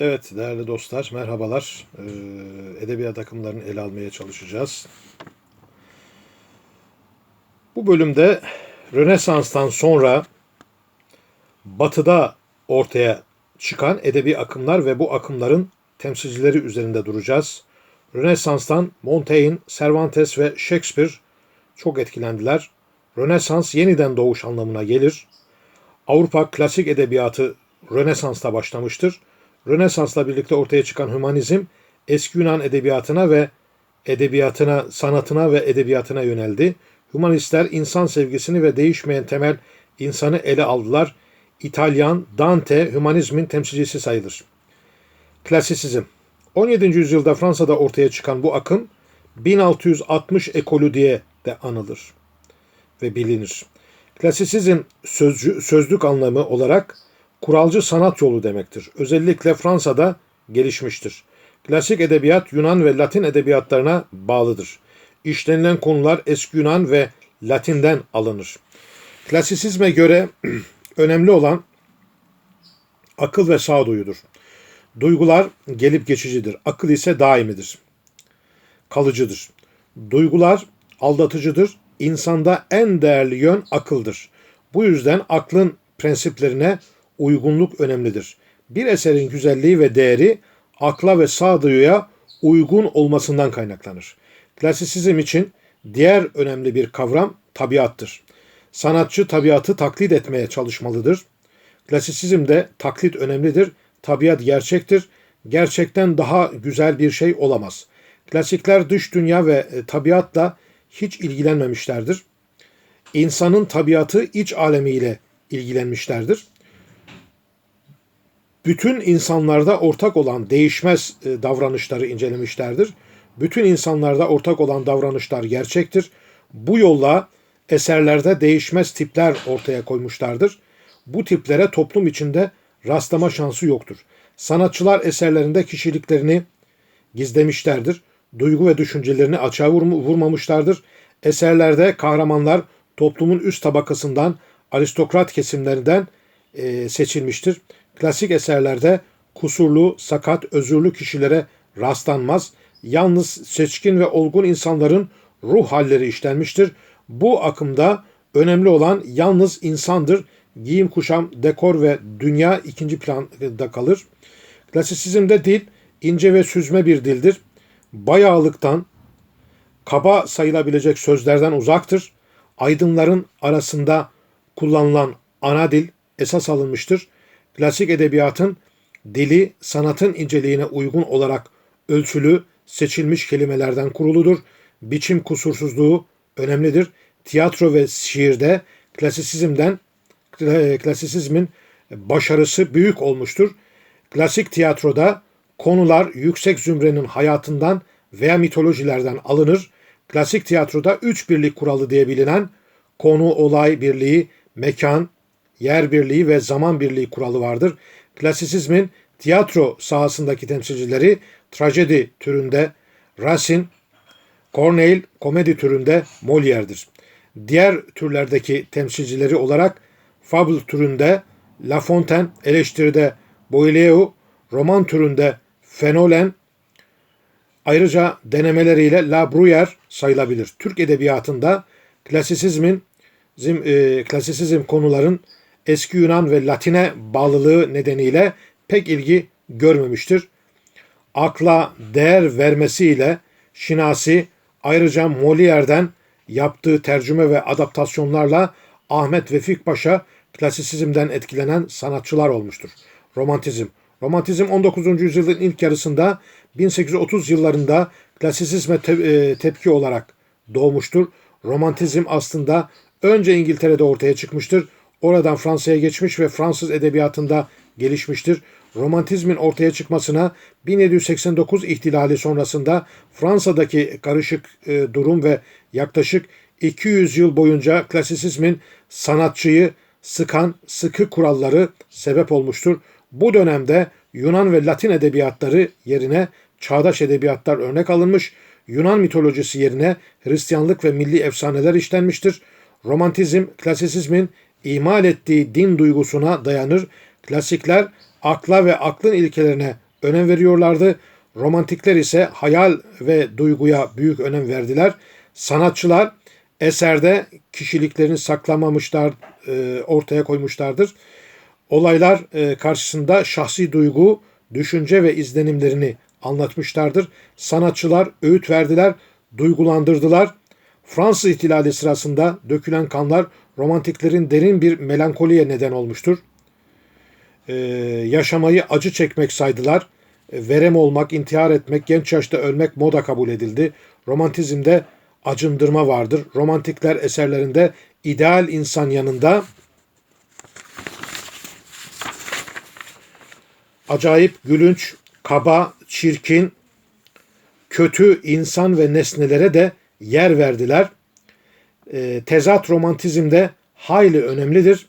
Evet değerli dostlar merhabalar. Ee, edebiyat akımlarını ele almaya çalışacağız. Bu bölümde Rönesans'tan sonra Batı'da ortaya çıkan edebi akımlar ve bu akımların temsilcileri üzerinde duracağız. Rönesans'tan Montaigne, Cervantes ve Shakespeare çok etkilendiler. Rönesans yeniden doğuş anlamına gelir. Avrupa klasik edebiyatı Rönesans'ta başlamıştır. Rönesans'la birlikte ortaya çıkan hümanizm eski Yunan edebiyatına ve edebiyatına, sanatına ve edebiyatına yöneldi. Hümanistler insan sevgisini ve değişmeyen temel insanı ele aldılar. İtalyan Dante hümanizmin temsilcisi sayılır. Klasisizm 17. yüzyılda Fransa'da ortaya çıkan bu akım 1660 ekolü diye de anılır ve bilinir. Klasisizm sözcü, sözlük anlamı olarak kuralcı sanat yolu demektir. Özellikle Fransa'da gelişmiştir. Klasik edebiyat Yunan ve Latin edebiyatlarına bağlıdır. İşlenilen konular eski Yunan ve Latin'den alınır. Klasisizme göre önemli olan akıl ve sağduyudur. Duygular gelip geçicidir. Akıl ise daimidir. Kalıcıdır. Duygular aldatıcıdır. İnsanda en değerli yön akıldır. Bu yüzden aklın prensiplerine uygunluk önemlidir. Bir eserin güzelliği ve değeri akla ve sağduyuya uygun olmasından kaynaklanır. Klasisizm için diğer önemli bir kavram tabiattır. Sanatçı tabiatı taklit etmeye çalışmalıdır. Klasisizmde taklit önemlidir. Tabiat gerçektir. Gerçekten daha güzel bir şey olamaz. Klasikler dış dünya ve e, tabiatla hiç ilgilenmemişlerdir. İnsanın tabiatı iç alemiyle ilgilenmişlerdir bütün insanlarda ortak olan değişmez e, davranışları incelemişlerdir. Bütün insanlarda ortak olan davranışlar gerçektir. Bu yolla eserlerde değişmez tipler ortaya koymuşlardır. Bu tiplere toplum içinde rastlama şansı yoktur. Sanatçılar eserlerinde kişiliklerini gizlemişlerdir. Duygu ve düşüncelerini açığa vurmamışlardır. Eserlerde kahramanlar toplumun üst tabakasından, aristokrat kesimlerinden e, seçilmiştir. Klasik eserlerde kusurlu, sakat, özürlü kişilere rastlanmaz. Yalnız seçkin ve olgun insanların ruh halleri işlenmiştir. Bu akımda önemli olan yalnız insandır. Giyim, kuşam, dekor ve dünya ikinci planda kalır. Klasisizmde dil ince ve süzme bir dildir. Bayağılıktan, kaba sayılabilecek sözlerden uzaktır. Aydınların arasında kullanılan ana dil esas alınmıştır klasik edebiyatın dili sanatın inceliğine uygun olarak ölçülü, seçilmiş kelimelerden kuruludur. Biçim kusursuzluğu önemlidir. Tiyatro ve şiirde klasisizmden klasisizmin başarısı büyük olmuştur. Klasik tiyatroda konular yüksek zümrenin hayatından veya mitolojilerden alınır. Klasik tiyatroda üç birlik kuralı diye bilinen konu, olay birliği, mekan, yer birliği ve zaman birliği kuralı vardır. Klasisizmin tiyatro sahasındaki temsilcileri trajedi türünde Racine, Corneille komedi türünde Molière'dir. Diğer türlerdeki temsilcileri olarak fable türünde La Fontaine, eleştiride Boileau, roman türünde Fenolen, ayrıca denemeleriyle La Bruyère sayılabilir. Türk edebiyatında klasisizmin zim, e, klasisizm konuların eski Yunan ve Latine bağlılığı nedeniyle pek ilgi görmemiştir. Akla değer vermesiyle Şinasi ayrıca Molière'den yaptığı tercüme ve adaptasyonlarla Ahmet Vefik Paşa klasisizmden etkilenen sanatçılar olmuştur. Romantizm Romantizm 19. yüzyılın ilk yarısında 1830 yıllarında klasisizme te- e, tepki olarak doğmuştur. Romantizm aslında önce İngiltere'de ortaya çıkmıştır. Oradan Fransa'ya geçmiş ve Fransız edebiyatında gelişmiştir. Romantizmin ortaya çıkmasına 1789 ihtilali sonrasında Fransa'daki karışık e, durum ve yaklaşık 200 yıl boyunca klasisizmin sanatçıyı sıkan sıkı kuralları sebep olmuştur. Bu dönemde Yunan ve Latin edebiyatları yerine çağdaş edebiyatlar örnek alınmış, Yunan mitolojisi yerine Hristiyanlık ve milli efsaneler işlenmiştir. Romantizm, klasisizmin imal ettiği din duygusuna dayanır. Klasikler akla ve aklın ilkelerine önem veriyorlardı. Romantikler ise hayal ve duyguya büyük önem verdiler. Sanatçılar eserde kişiliklerini saklamamışlar, e, ortaya koymuşlardır. Olaylar e, karşısında şahsi duygu, düşünce ve izlenimlerini anlatmışlardır. Sanatçılar öğüt verdiler, duygulandırdılar. Fransız ihtilali sırasında dökülen kanlar romantiklerin derin bir melankoliye neden olmuştur. Ee, yaşamayı acı çekmek saydılar. Verem olmak, intihar etmek, genç yaşta ölmek moda kabul edildi. Romantizmde acındırma vardır. Romantikler eserlerinde ideal insan yanında acayip, gülünç, kaba, çirkin, kötü insan ve nesnelere de yer verdiler. E, tezat romantizmde hayli önemlidir.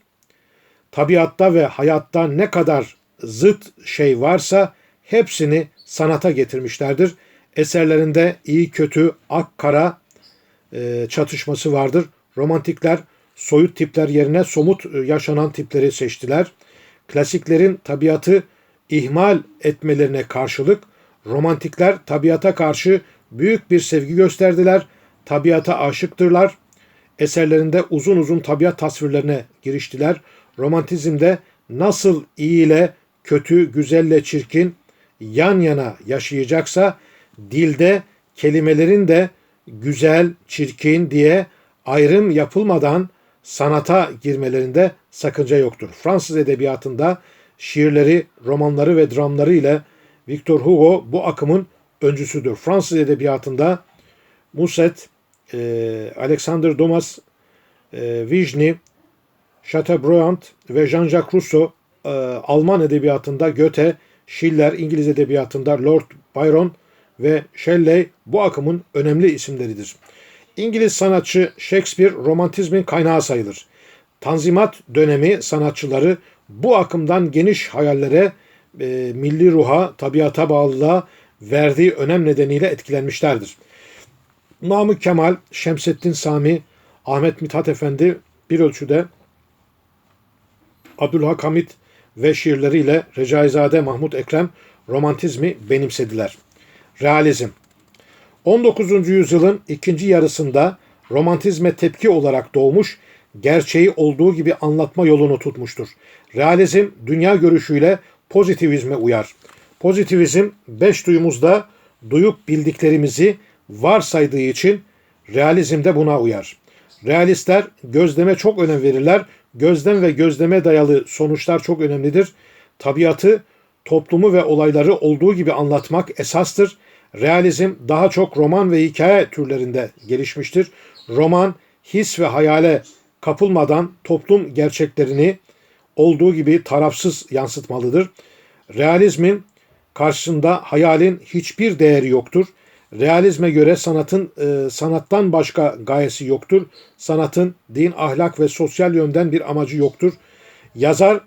Tabiatta ve hayatta ne kadar zıt şey varsa hepsini sanata getirmişlerdir. Eserlerinde iyi kötü, ak kara e, çatışması vardır. Romantikler soyut tipler yerine somut e, yaşanan tipleri seçtiler. Klasiklerin tabiatı ihmal etmelerine karşılık romantikler tabiata karşı büyük bir sevgi gösterdiler. Tabiata aşıktırlar. Eserlerinde uzun uzun tabiat tasvirlerine giriştiler. Romantizmde nasıl iyi ile kötü, güzelle çirkin yan yana yaşayacaksa dilde kelimelerin de güzel, çirkin diye ayrım yapılmadan sanata girmelerinde sakınca yoktur. Fransız edebiyatında şiirleri, romanları ve dramları ile Victor Hugo bu akımın öncüsüdür. Fransız edebiyatında Musset, e, Alexander Dumas, e, Vigny, Chateaubriand ve Jean-Jacques Rousseau, e, Alman edebiyatında Goethe, Schiller, İngiliz edebiyatında Lord Byron ve Shelley bu akımın önemli isimleridir. İngiliz sanatçı Shakespeare romantizmin kaynağı sayılır. Tanzimat dönemi sanatçıları bu akımdan geniş hayallere, e, milli ruha, tabiata bağlılığa verdiği önem nedeniyle etkilenmişlerdir. Namık Kemal, Şemsettin Sami, Ahmet Mithat Efendi bir ölçüde Abdülhak Hamit ve şiirleriyle Recaizade Mahmut Ekrem romantizmi benimsediler. Realizm 19. yüzyılın ikinci yarısında romantizme tepki olarak doğmuş, gerçeği olduğu gibi anlatma yolunu tutmuştur. Realizm dünya görüşüyle pozitivizme uyar. Pozitivizm beş duyumuzda duyup bildiklerimizi varsaydığı için realizm de buna uyar. Realistler gözleme çok önem verirler. Gözlem ve gözleme dayalı sonuçlar çok önemlidir. Tabiatı, toplumu ve olayları olduğu gibi anlatmak esastır. Realizm daha çok roman ve hikaye türlerinde gelişmiştir. Roman his ve hayale kapılmadan toplum gerçeklerini olduğu gibi tarafsız yansıtmalıdır. Realizmin karşısında hayalin hiçbir değeri yoktur. Realizme göre sanatın e, sanattan başka gayesi yoktur. Sanatın din, ahlak ve sosyal yönden bir amacı yoktur. Yazar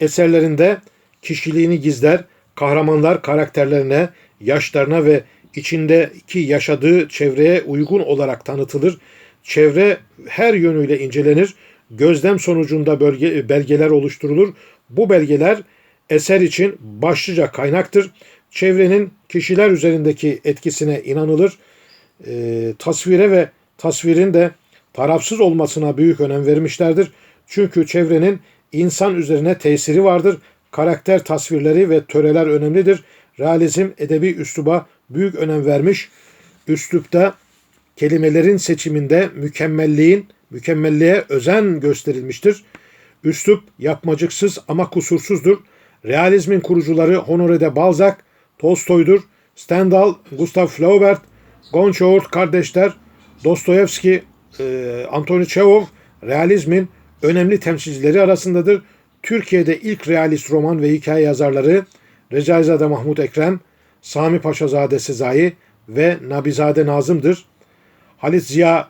eserlerinde kişiliğini gizler, kahramanlar karakterlerine, yaşlarına ve içindeki yaşadığı çevreye uygun olarak tanıtılır. Çevre her yönüyle incelenir. Gözlem sonucunda bölge, belgeler oluşturulur. Bu belgeler eser için başlıca kaynaktır. Çevrenin kişiler üzerindeki etkisine inanılır. E, tasvire ve tasvirin de tarafsız olmasına büyük önem vermişlerdir. Çünkü çevrenin insan üzerine tesiri vardır. Karakter tasvirleri ve töreler önemlidir. Realizm edebi üsluba büyük önem vermiş. Üslupta kelimelerin seçiminde mükemmelliğin, mükemmelliğe özen gösterilmiştir. Üslup yapmacıksız ama kusursuzdur. Realizmin kurucuları Honoré de Balzac, Tolstoy'dur. Stendhal, Gustav Flaubert, Goncourt kardeşler, Dostoyevski, e, Antoni Çehov realizmin önemli temsilcileri arasındadır. Türkiye'de ilk realist roman ve hikaye yazarları Recaizade Mahmut Ekrem, Sami Paşazade Sezai ve Nabizade Nazım'dır. Halit Ziya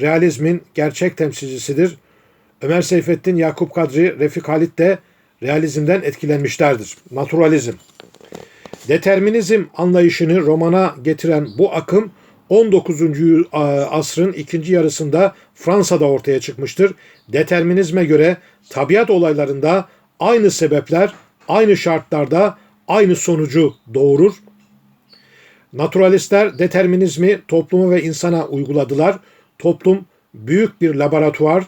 realizmin gerçek temsilcisidir. Ömer Seyfettin, Yakup Kadri, Refik Halit de realizmden etkilenmişlerdir. Naturalizm. Determinizm anlayışını romana getiren bu akım 19. asrın ikinci yarısında Fransa'da ortaya çıkmıştır. Determinizme göre tabiat olaylarında aynı sebepler aynı şartlarda aynı sonucu doğurur. Naturalistler determinizmi topluma ve insana uyguladılar. Toplum büyük bir laboratuvar.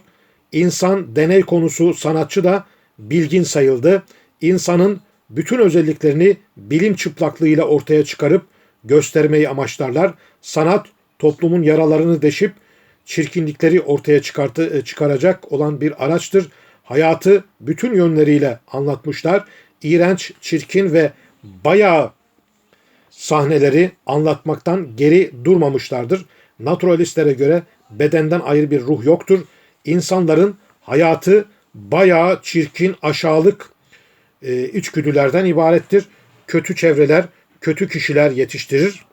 İnsan deney konusu sanatçı da bilgin sayıldı. İnsanın bütün özelliklerini bilim çıplaklığıyla ortaya çıkarıp göstermeyi amaçlarlar. Sanat toplumun yaralarını deşip çirkinlikleri ortaya çıkartı, e, çıkaracak olan bir araçtır. Hayatı bütün yönleriyle anlatmışlar. İğrenç, çirkin ve bayağı sahneleri anlatmaktan geri durmamışlardır. Naturalistlere göre bedenden ayrı bir ruh yoktur. İnsanların hayatı bayağı çirkin, aşağılık e, içgüdülerden ibarettir. Kötü çevreler, kötü kişiler yetiştirir.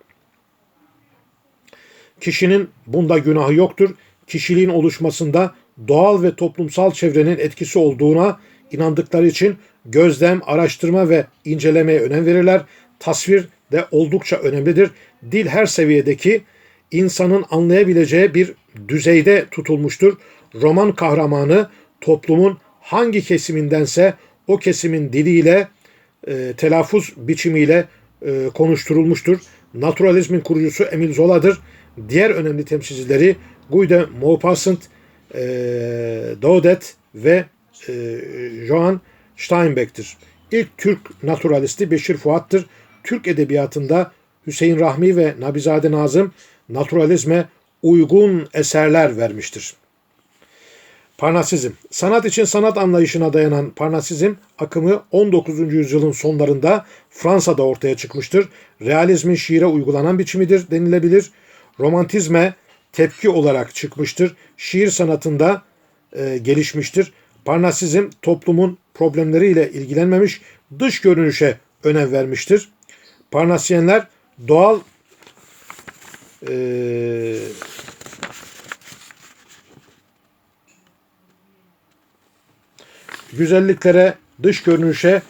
Kişinin bunda günahı yoktur. Kişiliğin oluşmasında doğal ve toplumsal çevrenin etkisi olduğuna inandıkları için gözlem, araştırma ve incelemeye önem verirler. Tasvir de oldukça önemlidir. Dil her seviyedeki insanın anlayabileceği bir düzeyde tutulmuştur. Roman kahramanı toplumun hangi kesimindense o kesimin diliyle, e, telaffuz biçimiyle e, konuşturulmuştur. Naturalizmin kurucusu Emil Zola'dır. Diğer önemli temsilcileri Guy Maupassant, e, Daudet ve e, Johann Steinbeck'tir. İlk Türk naturalisti Beşir Fuat'tır. Türk edebiyatında Hüseyin Rahmi ve Nabizade Nazım naturalizme uygun eserler vermiştir. Parnasizm. Sanat için sanat anlayışına dayanan Parnasizm akımı 19. yüzyılın sonlarında Fransa'da ortaya çıkmıştır. Realizmin şiire uygulanan biçimidir denilebilir. Romantizme tepki olarak çıkmıştır. Şiir sanatında e, gelişmiştir. Parnasizm toplumun problemleriyle ilgilenmemiş, dış görünüşe önem vermiştir. Parnasyenler doğal e, güzelliklere, dış görünüşe,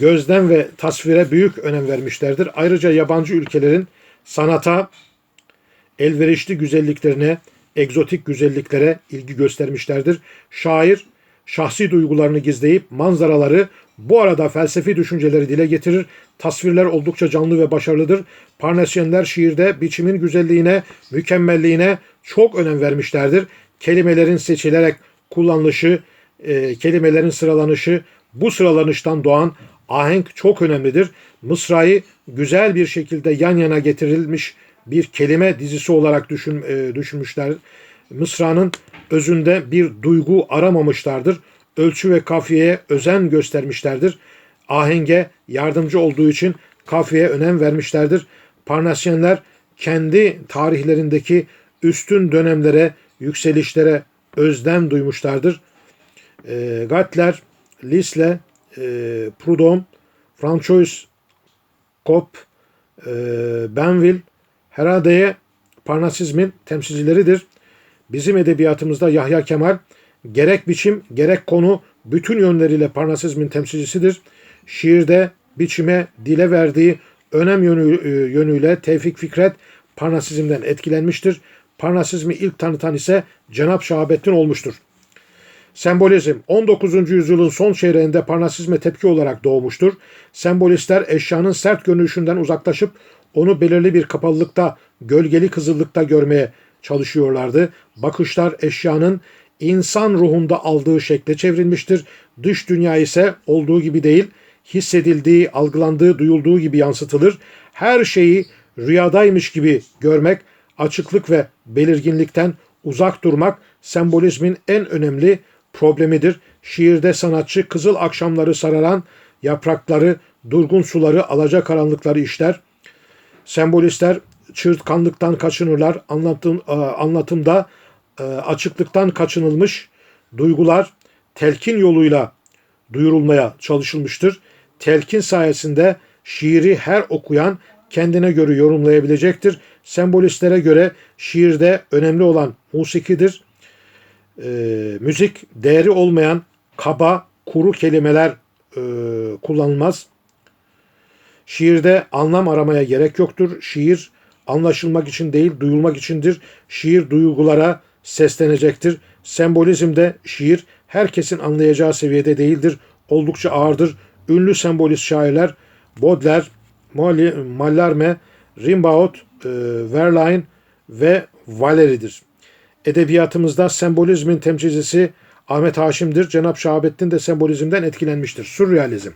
gözlem ve tasvire büyük önem vermişlerdir. Ayrıca yabancı ülkelerin sanata, elverişli güzelliklerine, egzotik güzelliklere ilgi göstermişlerdir. Şair şahsi duygularını gizleyip manzaraları bu arada felsefi düşünceleri dile getirir. Tasvirler oldukça canlı ve başarılıdır. Parnasyenler şiirde biçimin güzelliğine, mükemmelliğine çok önem vermişlerdir. Kelimelerin seçilerek kullanılışı, e, kelimelerin sıralanışı, bu sıralanıştan doğan ahenk çok önemlidir. Mısra'yı güzel bir şekilde yan yana getirilmiş bir kelime dizisi olarak düşün, e, düşünmüşler. Mısra'nın özünde bir duygu aramamışlardır. Ölçü ve kafiyeye özen göstermişlerdir. Ahenge yardımcı olduğu için kafiyeye önem vermişlerdir. Parnasyenler kendi tarihlerindeki üstün dönemlere, yükselişlere özlem duymuşlardır. E, Gatler, Lisle, e, Proudhon, Francois Kop, e, Benville, Herade'ye Parnasizmin temsilcileridir. Bizim edebiyatımızda Yahya Kemal gerek biçim gerek konu bütün yönleriyle Parnasizmin temsilcisidir. Şiirde biçime, dile verdiği önem yönü, e, yönüyle Tevfik Fikret Parnasizmden etkilenmiştir. Parnasizmi ilk tanıtan ise Cenap Şahabettin olmuştur. Sembolizm 19. yüzyılın son çeyreğinde Parnasizme tepki olarak doğmuştur. Sembolistler eşyanın sert görünüşünden uzaklaşıp onu belirli bir kapalılıkta, gölgeli kızıllıkta görmeye çalışıyorlardı. Bakışlar eşyanın insan ruhunda aldığı şekle çevrilmiştir. Dış dünya ise olduğu gibi değil, hissedildiği, algılandığı, duyulduğu gibi yansıtılır. Her şeyi rüyadaymış gibi görmek, açıklık ve belirginlikten uzak durmak sembolizmin en önemli problemidir. Şiirde sanatçı kızıl akşamları sararan yaprakları, durgun suları, alacakaranlıkları işler. Sembolistler çığırtkanlıktan kaçınırlar. Anlatım, e, anlatımda e, açıklıktan kaçınılmış duygular telkin yoluyla duyurulmaya çalışılmıştır. Telkin sayesinde şiiri her okuyan kendine göre yorumlayabilecektir. Sembolistlere göre şiirde önemli olan musikidir. E, müzik değeri olmayan kaba, kuru kelimeler e, kullanılmaz. Şiirde anlam aramaya gerek yoktur. Şiir anlaşılmak için değil, duyulmak içindir. Şiir duygulara seslenecektir. Sembolizmde şiir herkesin anlayacağı seviyede değildir. Oldukça ağırdır. Ünlü sembolist şairler Baudelaire, Mallarmé, Rimbaud, e, Verlaine ve Valéry'dir. Edebiyatımızda sembolizmin temsilcisi Ahmet Haşim'dir. Cenap Şahabettin de sembolizmden etkilenmiştir. Sürrealizm.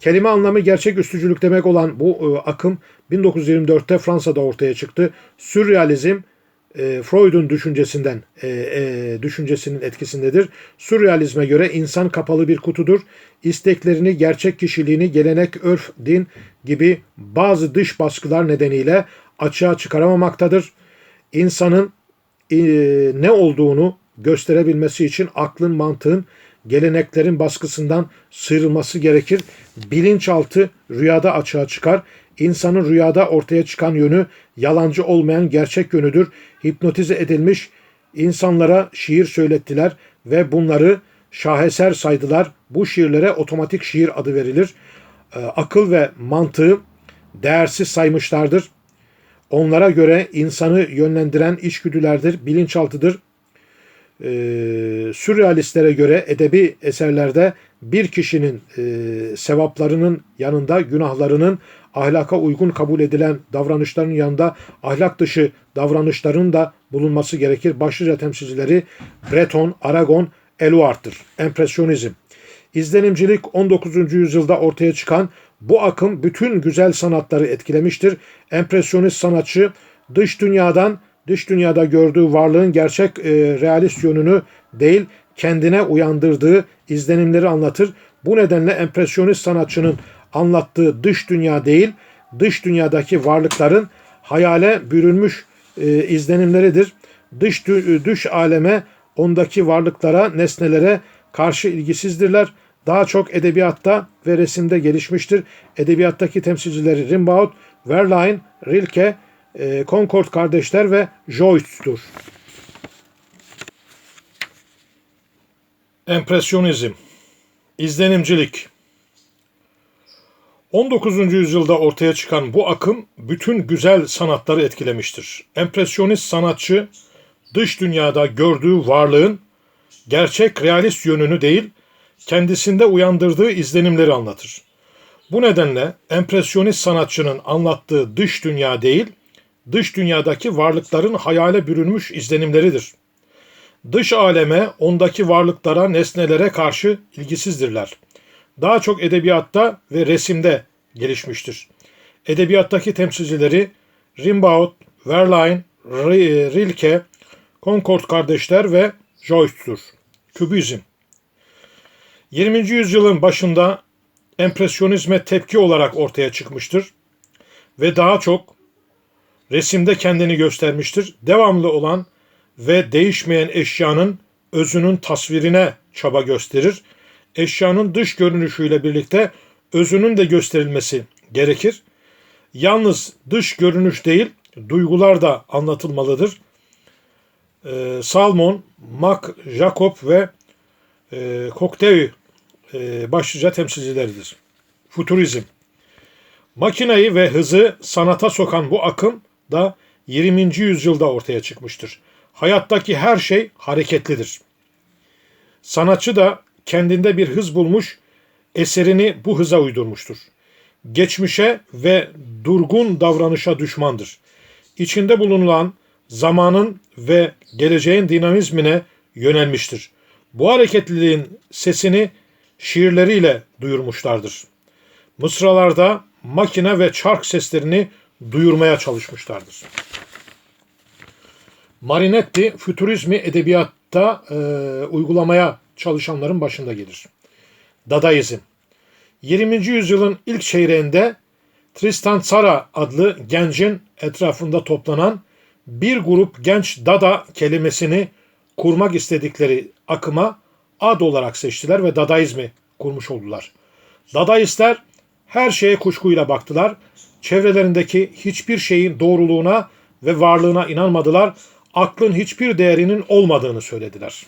Kelime anlamı gerçek üstücülük demek olan bu e, akım 1924'te Fransa'da ortaya çıktı. Sürrealizm e, Freud'un düşüncesinden e, e, düşüncesinin etkisindedir. Sürrealizme göre insan kapalı bir kutudur. İsteklerini, gerçek kişiliğini, gelenek, örf, din gibi bazı dış baskılar nedeniyle açığa çıkaramamaktadır. İnsanın ne olduğunu gösterebilmesi için aklın, mantığın, geleneklerin baskısından sıyrılması gerekir. Bilinçaltı rüyada açığa çıkar. İnsanın rüyada ortaya çıkan yönü yalancı olmayan gerçek yönüdür. Hipnotize edilmiş insanlara şiir söylettiler ve bunları şaheser saydılar. Bu şiirlere otomatik şiir adı verilir. Ee, Akıl ve mantığı değersiz saymışlardır. Onlara göre insanı yönlendiren içgüdülerdir, bilinçaltıdır. Ee, sürrealistlere göre edebi eserlerde bir kişinin e, sevaplarının yanında günahlarının ahlaka uygun kabul edilen davranışların yanında ahlak dışı davranışların da bulunması gerekir. Başlıca temsilcileri Breton, Aragon, Eluard'tır. Empresyonizm. İzlenimcilik 19. yüzyılda ortaya çıkan bu akım bütün güzel sanatları etkilemiştir. Empresyonist sanatçı dış dünyadan dış dünyada gördüğü varlığın gerçek e, realist yönünü değil kendine uyandırdığı izlenimleri anlatır. Bu nedenle empresyonist sanatçının anlattığı dış dünya değil, dış dünyadaki varlıkların hayale bürünmüş e, izlenimleridir. Dış dü- dış aleme, ondaki varlıklara, nesnelere karşı ilgisizdirler. Daha çok edebiyatta ve resimde gelişmiştir. Edebiyattaki temsilcileri Rimbaud, Verlaine, Rilke, e, Concord kardeşler ve Joyce'dur. Empresyonizm, izlenimcilik. 19. yüzyılda ortaya çıkan bu akım bütün güzel sanatları etkilemiştir. Empresyonist sanatçı dış dünyada gördüğü varlığın gerçek realist yönünü değil, kendisinde uyandırdığı izlenimleri anlatır. Bu nedenle empresyonist sanatçının anlattığı dış dünya değil, dış dünyadaki varlıkların hayale bürünmüş izlenimleridir. Dış aleme, ondaki varlıklara, nesnelere karşı ilgisizdirler. Daha çok edebiyatta ve resimde gelişmiştir. Edebiyattaki temsilcileri Rimbaud, Verlaine, Ri- Rilke, Concord kardeşler ve Joyce'dur. Kübizm 20. yüzyılın başında empresyonizme tepki olarak ortaya çıkmıştır ve daha çok resimde kendini göstermiştir. Devamlı olan ve değişmeyen eşyanın özünün tasvirine çaba gösterir. Eşyanın dış görünüşüyle birlikte özünün de gösterilmesi gerekir. Yalnız dış görünüş değil, duygular da anlatılmalıdır. Ee, Salmon, Mac Jacob ve e, Cocteau e, başlıca temsilcileridir. Futurizm Makinayı ve hızı sanata sokan bu akım da 20. yüzyılda ortaya çıkmıştır. Hayattaki her şey hareketlidir. Sanatçı da kendinde bir hız bulmuş, eserini bu hıza uydurmuştur. Geçmişe ve durgun davranışa düşmandır. İçinde bulunan zamanın ve geleceğin dinamizmine yönelmiştir. Bu hareketliliğin sesini şiirleriyle duyurmuşlardır. Mısralarda makine ve çark seslerini duyurmaya çalışmışlardır. Marinetti fütürizmi edebiyatta e, uygulamaya çalışanların başında gelir. Dadaizm 20. yüzyılın ilk çeyreğinde Tristan Tzara adlı gencin etrafında toplanan bir grup genç Dada kelimesini kurmak istedikleri akıma ad olarak seçtiler ve Dadaizmi kurmuş oldular. Dadaistler her şeye kuşkuyla baktılar. Çevrelerindeki hiçbir şeyin doğruluğuna ve varlığına inanmadılar. Aklın hiçbir değerinin olmadığını söylediler.